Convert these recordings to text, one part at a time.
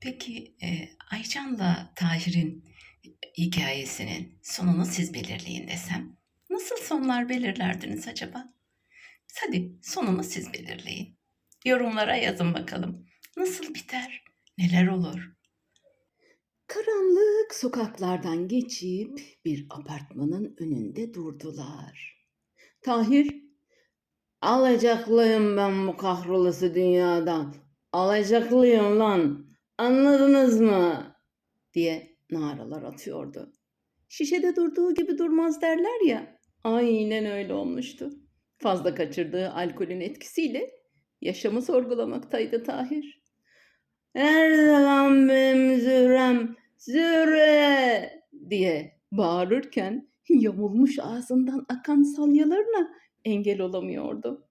Peki, eee, Aycan'la Tahir'in hikâyesinin sonunu siz belirleyin desem, nasıl sonlar belirlerdiniz acaba? Hadi sonunu siz belirleyin. Yorumlara yazın bakalım. Nasıl biter? Neler olur? Karanlık sokaklardan geçip bir apartmanın önünde durdular. Tahir, alacaklıyım ben bu kahrolası dünyadan. Alacaklıyım lan. Anladınız mı? diye naralar atıyordu. Şişede durduğu gibi durmaz derler ya. Aynen öyle olmuştu. Fazla kaçırdığı alkolün etkisiyle yaşamı sorgulamaktaydı Tahir. Nerede lan benim Zührem? Zühre! diye bağırırken yamulmuş ağzından akan salyalarına engel olamıyordu.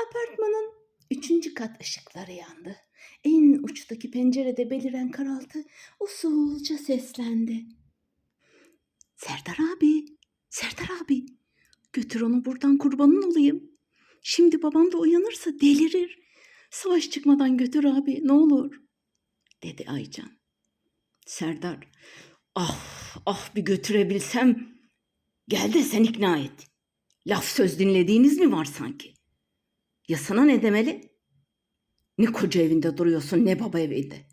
Apartmanın üçüncü kat ışıkları yandı. En uçtaki pencerede beliren karaltı usulca seslendi. Serdar abi, Serdar abi, götür onu buradan kurbanın olayım. Şimdi babam da uyanırsa delirir. Savaş çıkmadan götür abi ne olur, dedi Aycan. Serdar, ah ah bir götürebilsem. Gel de sen ikna et. Laf söz dinlediğiniz mi var sanki? Ya sana ne demeli? Ne koca evinde duruyorsun ne baba evinde.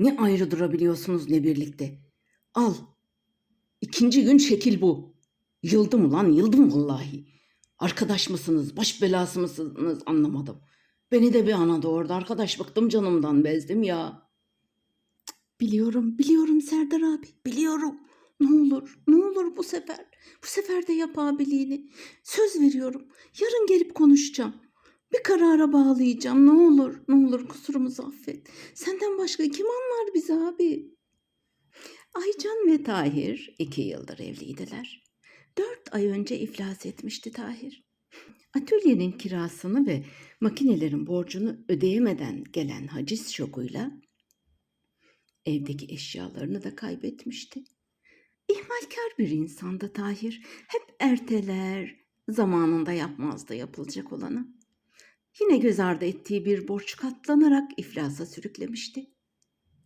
Ne ayrı durabiliyorsunuz ne birlikte. Al. İkinci gün şekil bu. Yıldım ulan yıldım vallahi. Arkadaş mısınız, baş belası mısınız anlamadım. Beni de bir ana doğurdu arkadaş bıktım canımdan bezdim ya. Biliyorum, biliyorum Serdar abi, biliyorum. Ne olur, ne olur bu sefer. Bu sefer de yap abiliğini. Söz veriyorum. Yarın gelip konuşacağım. Bir karara bağlayacağım. Ne olur, ne olur kusurumuzu affet. Senden başka kim anlar bizi abi? Aycan ve Tahir iki yıldır evliydiler. Dört ay önce iflas etmişti Tahir. Atölyenin kirasını ve makinelerin borcunu ödeyemeden gelen haciz şokuyla evdeki eşyalarını da kaybetmişti. İhmalkar bir insandı Tahir. Hep erteler, zamanında yapmazdı yapılacak olanı. Yine göz ardı ettiği bir borç katlanarak iflasa sürüklemişti.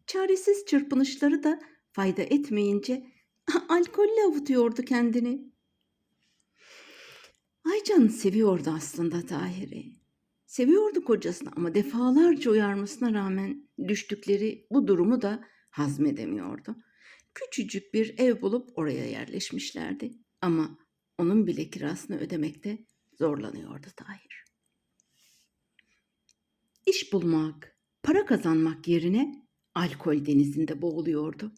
Çaresiz çırpınışları da fayda etmeyince alkolle avutuyordu kendini. Aycan seviyordu aslında Tahir'i. Seviyordu kocasını ama defalarca uyarmasına rağmen düştükleri bu durumu da hazmedemiyordu. Küçücük bir ev bulup oraya yerleşmişlerdi. Ama onun bile kirasını ödemekte zorlanıyordu Tahir. İş bulmak, para kazanmak yerine alkol denizinde boğuluyordu.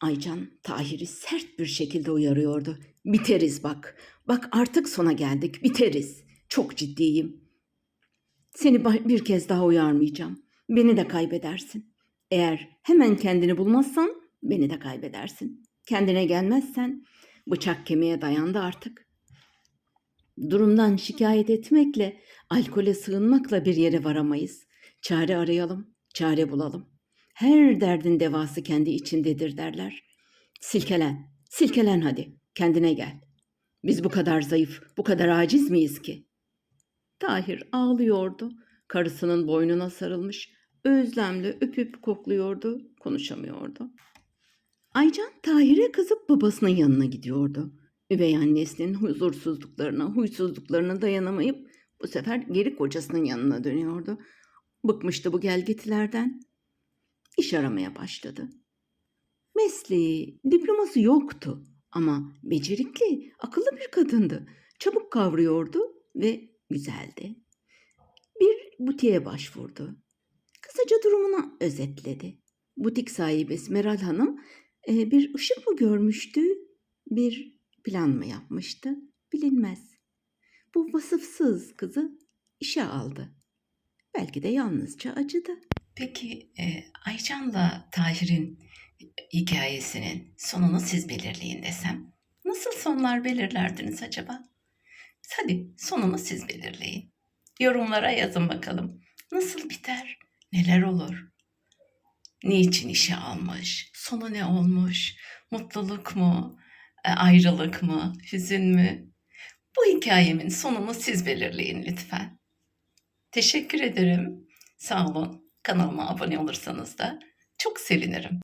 Aycan Tahir'i sert bir şekilde uyarıyordu. Biteriz bak. Bak artık sona geldik. Biteriz. Çok ciddiyim. Seni bir kez daha uyarmayacağım. Beni de kaybedersin. Eğer hemen kendini bulmazsan beni de kaybedersin. Kendine gelmezsen bıçak kemiğe dayandı artık. Durumdan şikayet etmekle, alkole sığınmakla bir yere varamayız. Çare arayalım, çare bulalım. Her derdin devası kendi içindedir derler. Silkelen, silkelen hadi, kendine gel. Biz bu kadar zayıf, bu kadar aciz miyiz ki? Tahir ağlıyordu. Karısının boynuna sarılmış, özlemle öpüp kokluyordu, konuşamıyordu. Aycan Tahir'e kızıp babasının yanına gidiyordu. Üvey annesinin huzursuzluklarına, huysuzluklarına dayanamayıp bu sefer geri kocasının yanına dönüyordu. Bıkmıştı bu gelgitilerden. İş aramaya başladı. Mesleği, diploması yoktu ama becerikli, akıllı bir kadındı. Çabuk kavruyordu ve güzeldi. Bir butiğe başvurdu. Kısaca durumunu özetledi. Butik sahibesi Meral Hanım e, bir ışık mı görmüştü, bir plan mı yapmıştı bilinmez. Bu vasıfsız kızı işe aldı. Belki de yalnızca acıdı. Peki, eee, Aycan'la Tahir'in hikâyesinin sonunu siz belirleyin desem, nasıl sonlar belirlerdiniz acaba? Hadi sonunu siz belirleyin. Yorumlara yazın bakalım. Nasıl biter? Neler olur? Niçin işe almış? Sonu ne olmuş? Mutluluk mu? E, Ayrılık mı? Hüzün mü? Bu hikayemin sonunu siz belirleyin lütfen. Teşekkür ederim. Sağ olun. Kanalıma abone olursanız da çok sevinirim.